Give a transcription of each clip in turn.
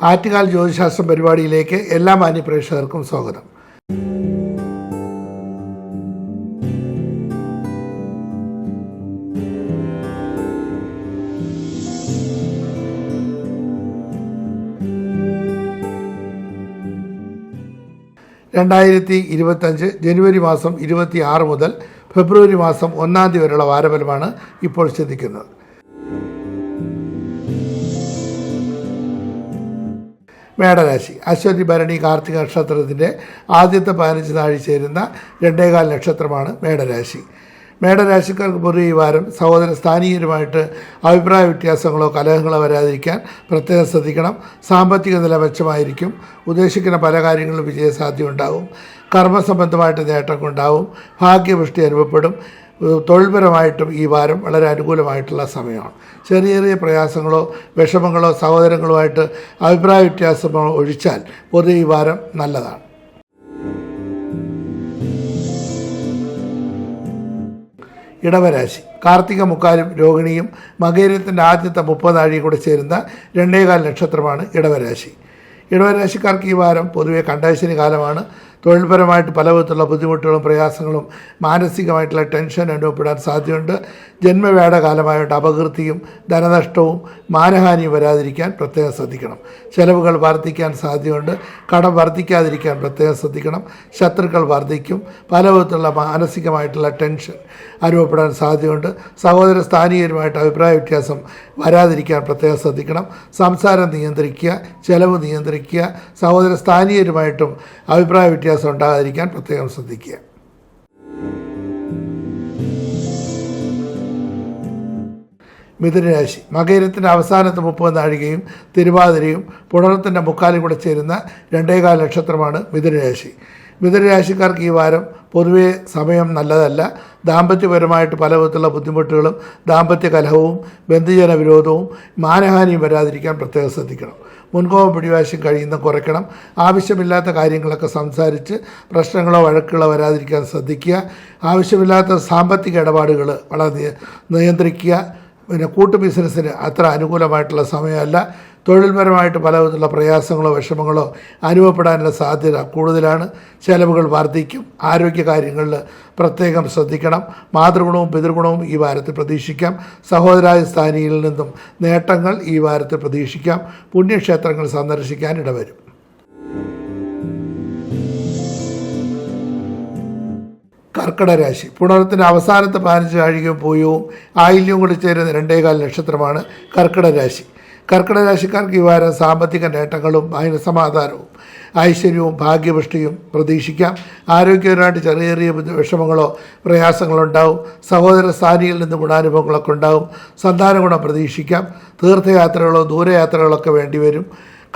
ആറ്റുകാൽ ജ്യോതിശാസ്ത്രം പരിപാടിയിലേക്ക് എല്ലാ മാന്യപ്രേക്ഷകർക്കും സ്വാഗതം. രണ്ടായിരത്തി ഇരുപത്തഞ്ച് ജനുവരി മാസം ഇരുപത്തി ആറ് മുതൽ ഫെബ്രുവരി മാസം ഒന്നാം തീയതി വരെയുള്ള വാരഫലമാണ് ഇപ്പോൾ ശ്രദ്ധിക്കുന്നത് മേടരാശി. അശ്വതി ഭരണി കാർത്തിക നക്ഷത്രത്തിന്റെ ആദ്യത്തെ പതിനഞ്ച് നാഴി ചേരുന്ന രണ്ടേകാൽ നക്ഷത്രമാണ് മേടരാശി. മേടരാശിക്കാർക്ക് പൊതുവെ ഈ വാരം സഹോദര സ്ഥാനീയരുമായിട്ട് അഭിപ്രായ വ്യത്യാസങ്ങളോ കലഹങ്ങളോ വരാതിരിക്കാൻ പ്രത്യേകം ശ്രദ്ധിക്കണം. സാമ്പത്തിക നില മെച്ചമായിരിക്കും. ഉദ്ദേശിക്കുന്ന പല കാര്യങ്ങളിലും വിജയസാധ്യത ഉണ്ടാവും കർമ്മസംബന്ധമായിട്ട് നേട്ടങ്ങളുണ്ടാവും ഭാഗ്യപുഷ്ടി അനുഭവപ്പെടും. തൊഴിൽപരമായിട്ടും ഈ വാരം വളരെ അനുകൂലമായിട്ടുള്ള സമയമാണ്. ചെറിയ ചെറിയ പ്രയാസങ്ങളോ വിഷമങ്ങളോ സഹോദരങ്ങളുമായിട്ട് അഭിപ്രായ വ്യത്യാസമോ ഒഴിച്ചാൽ പൊതുവെ ഈ വാരം നല്ലതാണ്. ഇടവരാശി. കാർത്തിക മുക്കാലും രോഹിണിയും മകേരത്തിന്റെ ആദ്യത്തെ മുപ്പതാഴിയും കൂടെ ചേരുന്ന രണ്ടേകാൽ നക്ഷത്രമാണ് ഇടവരാശി. ഇടവരാശിക്കാർക്ക് ഈ വാരം പൊതുവെ കണ്ടശനി കാലമാണ്. തൊഴിൽപരമായിട്ട് പല വിധത്തിലുള്ള ബുദ്ധിമുട്ടുകളും പ്രയാസങ്ങളും മാനസികമായിട്ടുള്ള ടെൻഷൻ അനുഭവപ്പെടാൻ സാധ്യതയുണ്ട്. ജന്മവേട കാലമായിട്ട് അപകീർത്തിയും ധനനഷ്ടവും മാനഹാനിയും വരാതിരിക്കാൻ പ്രത്യേകം ശ്രദ്ധിക്കണം. ചെലവുകൾ വർദ്ധിക്കാൻ സാധ്യതയുണ്ട്. കടം വർദ്ധിക്കാതിരിക്കാൻ പ്രത്യേകം ശ്രദ്ധിക്കണം. ശത്രുക്കൾ വർദ്ധിക്കും. പല വിധത്തിലുള്ള മാനസികമായിട്ടുള്ള ടെൻഷൻ അനുഭവപ്പെടാൻ സാധ്യതയുണ്ട്. സഹോദര സ്ഥാനീയരുമായിട്ട് അഭിപ്രായ വ്യത്യാസം വരാതിരിക്കാൻ പ്രത്യേകം ശ്രദ്ധിക്കണം. സംസാരം നിയന്ത്രിക്കുക ചെലവ് നിയന്ത്രിക്കുക സഹോദര സ്ഥാനീയരുമായിട്ടും അഭിപ്രായ വ്യത്യാസം ഉണ്ടാകാതിരിക്കാൻ പ്രത്യേകം ശ്രദ്ധിക്കുക. മിഥുനരാശി മകരത്തിന്റെ അവസാനത്തെ മുപ്പത് നാഴികയും തിരുവാതിരയും പുണർത്തിന്റെ മുക്കാലും കൂടെ ചേരുന്ന രണ്ടേകാൽ നക്ഷത്രമാണ് മിഥുനരാശി. മിഥുനരാശിക്കാർക്ക് ഈ വാരം പൊതുവേ സമയം നല്ലതല്ല. ദാമ്പത്യപരമായിട്ട് പല വിധത്തിലുള്ള ബുദ്ധിമുട്ടുകളും ദാമ്പത്യ കലഹവും ബന്ധുജന വിരോധവും മാനഹാനിയും വരാതിരിക്കാൻ പ്രത്യേകം ശ്രദ്ധിക്കണം. മുൻകോപം പിടിവാശം കഴിയുന്ന കുറയ്ക്കണം. ആവശ്യമില്ലാത്ത കാര്യങ്ങളൊക്കെ സംസാരിച്ച് പ്രശ്നങ്ങളോ വഴക്കുകളോ വരാതിരിക്കാൻ ശ്രദ്ധിക്കുക. ആവശ്യമില്ലാത്ത സാമ്പത്തിക ഇടപാടുകൾ വളരെ നിയ- നിയന്ത്രിക്കുക. പിന്നെ കൂട്ടു ബിസിനസ്സിന് അത്ര അനുകൂലമായിട്ടുള്ള സമയമല്ല. തൊഴിൽപരമായിട്ട് പല വിധത്തിലുള്ള പ്രയാസങ്ങളോ വിഷമങ്ങളോ അനുഭവപ്പെടാനുള്ള സാധ്യത കൂടുതലാണ്. ചെലവുകൾ വർദ്ധിക്കും. ആരോഗ്യ കാര്യങ്ങളിൽ പ്രത്യേകം ശ്രദ്ധിക്കണം. മാതൃഗുണവും പിതൃഗുണവും ഈ വാരത്തിൽ പ്രതീക്ഷിക്കാം. സഹോദരായ സ്ഥാനിയിൽ നിന്നും നേട്ടങ്ങൾ ഈ വാരത്തിൽ പ്രതീക്ഷിക്കാം. പുണ്യക്ഷേത്രങ്ങൾ സന്ദർശിക്കാൻ ഇടവരും. കർക്കിടരാശി പുണർത്തിന്റെ അവസാനത്തെ പതിനഞ്ച് ആഴികയും പൂയവും ആയില്യവും കൂടി ചേരുന്ന രണ്ടേകാൽ നക്ഷത്രമാണ് കർക്കിടരാശി കർക്കിടരാശിക്കാർക്ക് ഈ വാരം സാമ്പത്തിക നേട്ടങ്ങളും അതിന് സമാധാനവും ഐശ്വര്യവും ഭാഗ്യപുഷ്ടിയും പ്രതീക്ഷിക്കാം. ആരോഗ്യപരമായിട്ട് ചെറിയ ചെറിയ വിഷമങ്ങളോ പ്രയാസങ്ങളോ ഉണ്ടാവും സഹോദര സ്ഥാനിയിൽ നിന്ന് ഗുണാനുഭവങ്ങളൊക്കെ ഉണ്ടാവും. സന്താന ഗുണം പ്രതീക്ഷിക്കാം. തീർത്ഥയാത്രകളോ ദൂരയാത്രകളൊക്കെ വേണ്ടിവരും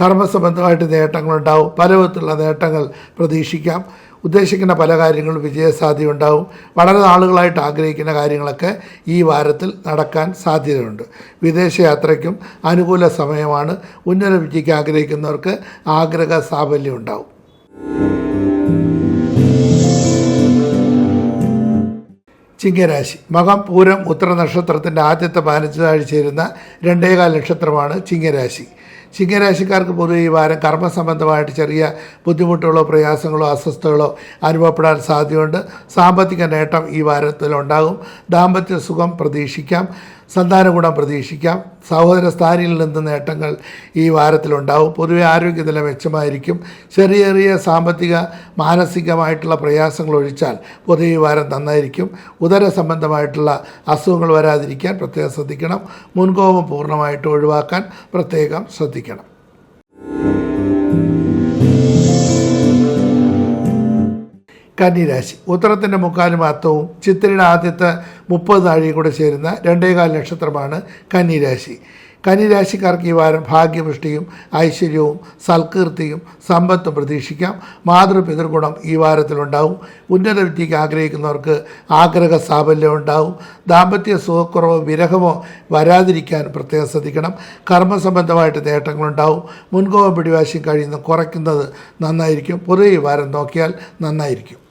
കർമ്മസംബന്ധമായിട്ട് നേട്ടങ്ങളുണ്ടാവും. പല വിധത്തിലുള്ള നേട്ടങ്ങൾ പ്രതീക്ഷിക്കാം. ഉദ്ദേശിക്കുന്ന പല കാര്യങ്ങളും വിജയസാധ്യത ഉണ്ടാവും വളരെ നാളുകളായിട്ട് ആഗ്രഹിക്കുന്ന കാര്യങ്ങളൊക്കെ ഈ വാരത്തിൽ നടക്കാൻ സാധ്യതയുണ്ട്. വിദേശയാത്രയ്ക്കും അനുകൂല സമയമാണ്. ഉന്നത വിജയിക്ക് ആഗ്രഹിക്കുന്നവർക്ക് ആഗ്രഹ സാഫല്യം ഉണ്ടാവും ചിങ്ങരാശി. മകം പൂരം ഉത്തര നക്ഷത്രത്തിന്റെ ആദ്യത്തെ പതിനഞ്ച് താഴ് ചേരുന്ന രണ്ടേകാൽ നക്ഷത്രമാണ് ചിങ്ങരാശി. ചിങ്ങരാശിക്കാർക്ക് പൊതുവെ ഈ വാരം കർമ്മസംബന്ധമായിട്ട് ചെറിയ ബുദ്ധിമുട്ടുകളോ പ്രയാസങ്ങളോ അസ്വസ്ഥതകളോ അനുഭവപ്പെടാൻ സാധ്യതയുണ്ട്. സാമ്പത്തിക നേട്ടം ഈ വാരത്തിലുണ്ടാകും ദാമ്പത്യ സുഖം പ്രതീക്ഷിക്കാം. സന്താന ഗുണം പ്രതീക്ഷിക്കാം. സഹോദര സ്ഥാനിയിൽ നിന്ന് നേട്ടങ്ങൾ ഈ വാരത്തിലുണ്ടാവും. പൊതുവെ ആരോഗ്യനില മെച്ചമായിരിക്കും. ചെറിയ ചെറിയ സാമ്പത്തിക മാനസികമായിട്ടുള്ള പ്രയാസങ്ങൾ ഒഴിച്ചാൽ പൊതുവെ ഈ വാരം നന്നായിരിക്കും. ഉദര സംബന്ധമായിട്ടുള്ള അസുഖങ്ങൾ വരാതിരിക്കാൻ പ്രത്യേകം ശ്രദ്ധിക്കണം. മുൻകോപം പൂർണമായിട്ട് ഒഴിവാക്കാൻ പ്രത്യേകം ശ്രദ്ധിക്കണം. കന്നിരാശി ഉത്തരത്തിന്റെ മുക്കാലും അത്തവും ചിത്തിരയുടെ ആദ്യത്തെ മുപ്പത് നാഴിയും കൂടെ ചേരുന്ന രണ്ടേകാൽ നക്ഷത്രമാണ് കന്നിരാശി കന്നിരാശിക്കാർക്ക് ഈ വാരം ഭാഗ്യപുഷ്ടിയും ഐശ്വര്യവും സൽകീർത്തിയും സമ്പത്തും പ്രതീക്ഷിക്കാം. മാതൃപിതൃഗുണം ഈ വാരത്തിലുണ്ടാവും. ഉന്നത വിദ്യയ്ക്ക് ആഗ്രഹിക്കുന്നവർക്ക് ആഗ്രഹ സാഫല്യം ഉണ്ടാവും. ദാമ്പത്യ സുഖക്കുറവോ വിരഹമോ വരാതിരിക്കാൻ പ്രത്യേകം ശ്രദ്ധിക്കണം. കർമ്മസംബന്ധമായിട്ട് നേട്ടങ്ങളുണ്ടാവും. മുൻകോപം പിടിവാശിയും കഴിയുന്ന കുറയ്ക്കുന്നത് നന്നായിരിക്കും. പൊതുവെ ഈ വാരം നോക്കിയാൽ നന്നായിരിക്കും.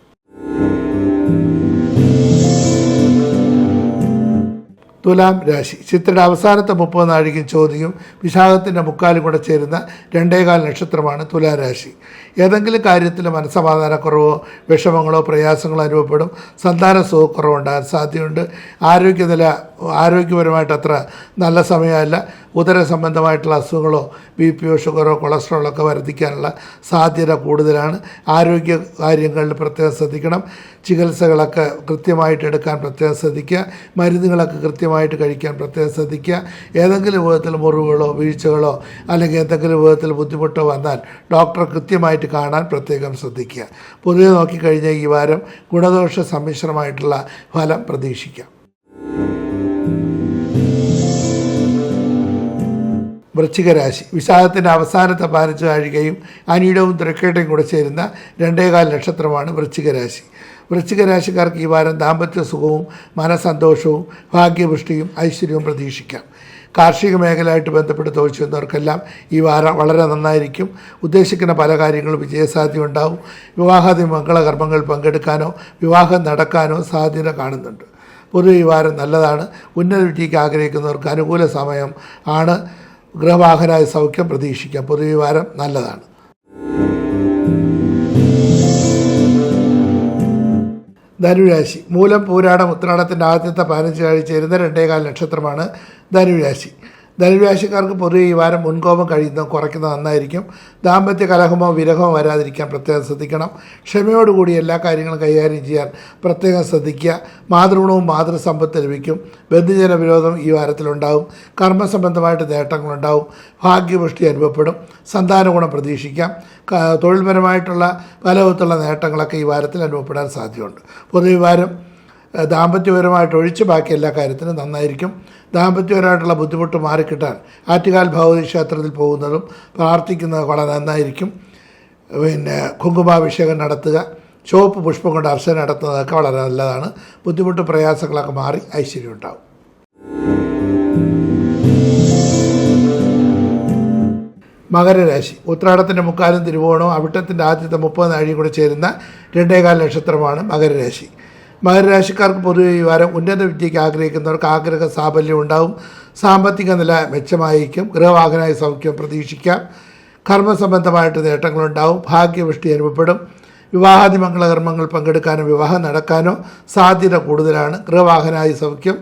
തുലാം രാശി. ചിത്രയുടെ അവസാനത്തെ മുപ്പത് നാഴികയും ചോദ്യവും വിശാഖത്തിന്റെ മുക്കാലും കൂടെ ചേരുന്ന രണ്ടേകാൽ നക്ഷത്രമാണ് തുലാരാശി ഏതെങ്കിലും കാര്യത്തിൽ മനസ്സമാധാനക്കുറവോ വിഷമങ്ങളോ പ്രയാസങ്ങളോ അനുഭവപ്പെടും. സന്താന സുഖക്കുറവുണ്ടാകാൻ സാധ്യതയുണ്ട്. ആരോഗ്യനില ആരോഗ്യപരമായിട്ട് അത്ര നല്ല സമയമല്ല. ഉദര സംബന്ധമായിട്ടുള്ള അസുഖങ്ങളോ ബി പിയോ ഷുഗറോ കൊളസ്ട്രോളോ ഒക്കെ വർദ്ധിക്കാനുള്ള സാധ്യത കൂടുതലാണ്. ആരോഗ്യ കാര്യങ്ങളിൽ പ്രത്യേകം ശ്രദ്ധിക്കണം. ചികിത്സകളൊക്കെ കൃത്യമായിട്ട് എടുക്കാൻ പ്രത്യേകം ശ്രദ്ധിക്കുക. മരുന്നുകളൊക്കെ കൃത്യമായിട്ട് കഴിക്കാൻ പ്രത്യേകം ശ്രദ്ധിക്കുക. ഏതെങ്കിലും വിധത്തിൽ മുറിവുകളോ വീഴ്ചകളോ അല്ലെങ്കിൽ എന്തെങ്കിലും വിധത്തിൽ ബുദ്ധിമുട്ടോ വന്നാൽ ഡോക്ടറെ കൃത്യമായിട്ട് കാണാൻ പ്രത്യേകം ശ്രദ്ധിക്കുക. പൊതുവെ നോക്കിക്കഴിഞ്ഞാൽ ഈ വാരം ഗുണദോഷ സമ്മിശ്രമായിട്ടുള്ള ഫലം പ്രതീക്ഷിക്കാം. വൃശ്ചിക രാശി വിശാഖത്തിന്റെ അവസാനത്തെ പതിനഞ്ച് ആഴികയും അനിയിടവും തിരക്കേട്ടയും കൂടെ ചേരുന്ന രണ്ടേകാൽ നക്ഷത്രമാണ് വൃശ്ചികരാശി. വൃശ്ചികരാശിക്കാർക്ക് വൃശ്ചിക രാശിക്കാർക്ക് ഈ വാരം ദാമ്പത്യ സുഖവും മനസന്തോഷവും ഭാഗ്യപുഷ്ടിയും ഐശ്വര്യവും പ്രതീക്ഷിക്കാം. കാർഷിക മേഖലയായിട്ട് ബന്ധപ്പെട്ട് തോൽച്ചു വന്നവർക്കെല്ലാം ഈ വാരം വളരെ നന്നായിരിക്കും. ഉദ്ദേശിക്കുന്ന പല കാര്യങ്ങളും വിജയസാധ്യത ഉണ്ടാവും. വിവാഹാദി മംഗളകർമ്മങ്ങൾ പങ്കെടുക്കാനോ വിവാഹം നടക്കാനോ സാധ്യത കാണുന്നുണ്ട്. പൊതുവെ ഈ വാരം നല്ലതാണ്. ഉന്നത വിദ്യയ്ക്ക് ആഗ്രഹിക്കുന്നവർക്ക് അനുകൂല സമയം ആണ്. ഗൃഹവാഹനായ സൗഖ്യം പ്രതീക്ഷിക്കാം. പൊതുവിവാരം നല്ലതാണ്. ധനുരാശി. മൂലം പൂരാടം ഉത്രാടത്തിന്റെ ആദ്യത്തെ പതിനഞ്ച് ആഴ്ച ചേരുന്ന രണ്ടേകാൽ നക്ഷത്രമാണ് ധനുരാശി. ധനുരാശിക്കാർക്ക് പൊതുവെ ഈ വാരം മുൻകോപം കഴിയുന്ന കുറയ്ക്കുന്നത് നന്നായിരിക്കും. ദാമ്പത്യ കലഹമോ വിരഹമോ വരാതിരിക്കാൻ പ്രത്യേകം ശ്രദ്ധിക്കണം. ക്ഷമയോടുകൂടി എല്ലാ കാര്യങ്ങളും കൈകാര്യം ചെയ്യാൻ പ്രത്യേകം ശ്രദ്ധിക്കുക. മാതൃഗുണവും മാതൃസമ്പത്ത് ലഭിക്കും. ബന്ധുജന വിരോധം ഈ വാരത്തിലുണ്ടാവും. കർമ്മസംബന്ധമായിട്ട് നേട്ടങ്ങളുണ്ടാവും. ഭാഗ്യപുഷ്ടി അനുഭവപ്പെടും. സന്താന ഗുണം പ്രതീക്ഷിക്കാം തൊഴിൽപരമായിട്ടുള്ള പല വിധത്തിലുള്ള നേട്ടങ്ങളൊക്കെ ഈ വാരത്തിൽ അനുഭവപ്പെടാൻ സാധ്യതയുണ്ട്. പൊതുവിവാരം ദാമ്പത്യപരമായിട്ട് ഒഴിച്ച് ബാക്കി എല്ലാ കാര്യത്തിനും നന്നായിരിക്കും. ദാമ്പത്യപരമായിട്ടുള്ള ബുദ്ധിമുട്ട് മാറിക്കിട്ടാൻ ആറ്റുകാൽ ഭഗവതി ക്ഷേത്രത്തിൽ പോകുന്നതും പ്രാർത്ഥിക്കുന്നത് വളരെ നന്നായിരിക്കും. പിന്നെ കുങ്കുമാഭിഷേകം നടത്തുക ചുവപ്പ് പുഷ്പം കൊണ്ട് അർച്ചന നടത്തുന്നതൊക്കെ വളരെ നല്ലതാണ്. ബുദ്ധിമുട്ട് പ്രയാസങ്ങളൊക്കെ മാറി ഐശ്വര്യം ഉണ്ടാവും. മകരരാശി. ഉത്രാടത്തിന്റെ മുക്കാലും തിരുവോണവും അവിട്ടത്തിന്റെ ആദ്യത്തെ മുപ്പത് നാഴിയും കൂടെ ചേരുന്ന രണ്ടേകാൽ നക്ഷത്രമാണ് മകരരാശി. മകരരാശിക്കാർക്ക് പൊതുവെ ഈ വാരം ഉന്നത വിദ്യയ്ക്ക് ആഗ്രഹിക്കുന്നവർക്ക് ആഗ്രഹ സാഫല്യം ഉണ്ടാവും. സാമ്പത്തിക നില മെച്ചമായിരിക്കും. ഗൃഹവാഹനായ സൗഖ്യം പ്രതീക്ഷിക്കാം. കർമ്മസംബന്ധമായിട്ട് നേട്ടങ്ങളുണ്ടാവും. ഭാഗ്യവൃഷ്ടി അനുഭവപ്പെടും. വിവാഹാദി മംഗളകർമ്മങ്ങൾ പങ്കെടുക്കാനോ വിവാഹം നടക്കാനോ സാധ്യത കൂടുതലാണ്. ഗൃഹവാഹനായ സൗഖ്യം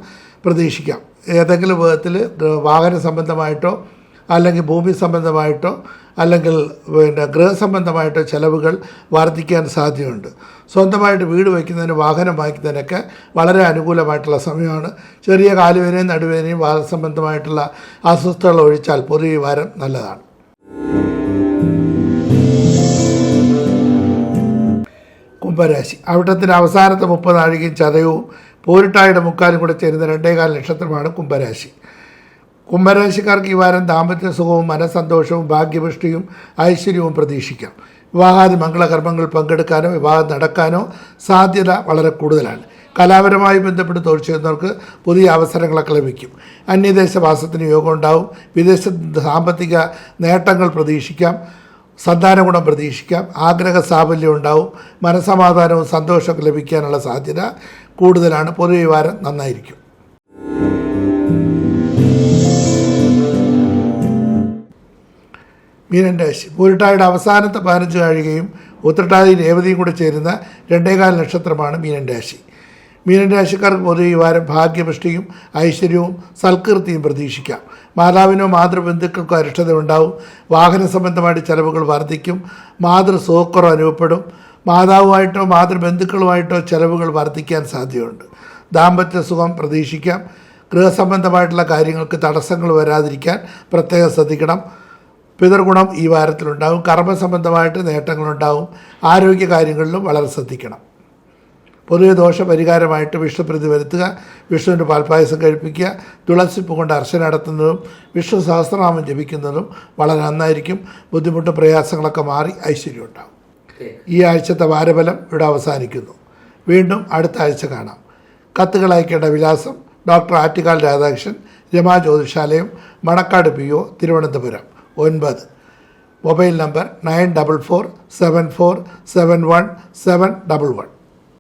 പ്രതീക്ഷിക്കാം. ഏതെങ്കിലും വിധത്തിൽ വാഹന സംബന്ധമായിട്ടോ അല്ലെങ്കിൽ ഭൂമി സംബന്ധമായിട്ടോ അല്ലെങ്കിൽ പിന്നെ ഗൃഹസംബന്ധമായിട്ട് ചിലവുകൾ വർദ്ധിക്കാൻ സാധ്യതയുണ്ട്. സ്വന്തമായിട്ട് വീട് വയ്ക്കുന്നതിന് വാഹനം വാങ്ങിക്കുന്നതിനൊക്കെ വളരെ അനുകൂലമായിട്ടുള്ള സമയമാണ്. ചെറിയ കാലുവേനയും നടുവേനയും വാഹന സംബന്ധമായിട്ടുള്ള അസ്വസ്ഥതകൾ ഒഴിച്ചാൽ പൊതുവെ ഈ വാരം നല്ലതാണ്. കുംഭരാശി. അവിട്ടത്തിന്റെ അവസാനത്തെ മുപ്പത് നാഴികയും ചതയവും പോരിട്ടായുടെ മുക്കാലും കൂടെ ചേരുന്ന രണ്ടേകാൽ നക്ഷത്രമാണ് കുംഭരാശി. കുംഭരാശിക്കാർക്ക് ഈ വാരം ദാമ്പത്യ സുഖവും മനസ്സന്തോഷവും ഭാഗ്യപുഷ്ടിയും ഐശ്വര്യവും പ്രതീക്ഷിക്കാം. വിവാഹാദി മംഗളകർമ്മങ്ങൾ പങ്കെടുക്കാനോ വിവാഹം നടക്കാനോ സാധ്യത വളരെ കൂടുതലാണ്. കലാപരമായി ബന്ധപ്പെട്ട് തൊഴിൽ ചെയ്യുന്നവർക്ക് പുതിയ അവസരങ്ങളൊക്കെ ലഭിക്കും. അന്യദേശവാസത്തിന് യോഗം ഉണ്ടാവും. വിദേശ സാമ്പത്തിക നേട്ടങ്ങൾ പ്രതീക്ഷിക്കാം. സന്താന ഗുണം പ്രതീക്ഷിക്കാം. ആഗ്രഹ സാഫല്യം ഉണ്ടാവും. മനസമാധാനവും സന്തോഷമൊക്കെ ലഭിക്കാനുള്ള സാധ്യത കൂടുതലാണ്. പൊതുവെ ഈ വാരം നന്നായിരിക്കും. മീനൻ രാശി പൂരിട്ടായുടെ അവസാനത്തെ പതിനഞ്ച് കഴിയുകയും ഉത്രട്ടാതി രേവതിയും കൂടെ ചേരുന്ന രണ്ടേകാൽ നക്ഷത്രമാണ് മീനൻ രാശി മീനൻ രാശിക്കാർക്ക് പൊതുവെ ഈ വാരം ഭാഗ്യപുഷ്ടിയും ഐശ്വര്യവും സൽകീർത്തിയും പ്രതീക്ഷിക്കാം. മാതാവിനോ മാതൃബന്ധുക്കൾക്കോ അരിഷ്ടത ഉണ്ടാവും വാഹന സംബന്ധമായിട്ട് ചിലവുകൾ വർദ്ധിക്കും. മാതൃ സോക്കറോ അനുഭവപ്പെടും. മാതാവുമായിട്ടോ മാതൃബന്ധുക്കളുമായിട്ടോ ചിലവുകൾ വർദ്ധിക്കാൻ സാധ്യതയുണ്ട്. ദാമ്പത്യ സുഖം പ്രതീക്ഷിക്കാം. ഗൃഹസംബന്ധമായിട്ടുള്ള കാര്യങ്ങൾക്ക് തടസ്സങ്ങൾ വരാതിരിക്കാൻ പ്രത്യേകം ശ്രദ്ധിക്കണം. പിതൃഗുണം ഈ വാരത്തിലുണ്ടാവും കർമ്മസംബന്ധമായിട്ട് നേട്ടങ്ങളുണ്ടാവും ആരോഗ്യ കാര്യങ്ങളിലും വളരെ ശ്രദ്ധിക്കണം. പൊതുവെ ദോഷ പരിഹാരമായിട്ട് വിഷ്ണുപ്രീതി വരുത്തുക വിഷ്ണുവിന്റെ പാൽപ്പായസം കഴിപ്പിക്കുക തുളസിപ്പ് കൊണ്ട് അർച്ചന നടത്തുന്നതും വിഷ്ണു സഹസ്രനാമം ജപിക്കുന്നതും വളരെ നന്നായിരിക്കും. ബുദ്ധിമുട്ട് പ്രയാസങ്ങളൊക്കെ മാറി ഐശ്വര്യം ഉണ്ടാകും. ഈ ആഴ്ചത്തെ വാരഫലം ഇവിടെ അവസാനിക്കുന്നു. വീണ്ടും അടുത്ത ആഴ്ച കാണാം. കത്തുകൾ അയക്കേണ്ട വിലാസം doctor Attukal Radhakrishnan Rama Jyothishalayam Manacaud P O Thiruvananthapuram. ஒன்பது. Mobile number nine double four seven four seven one seven double one.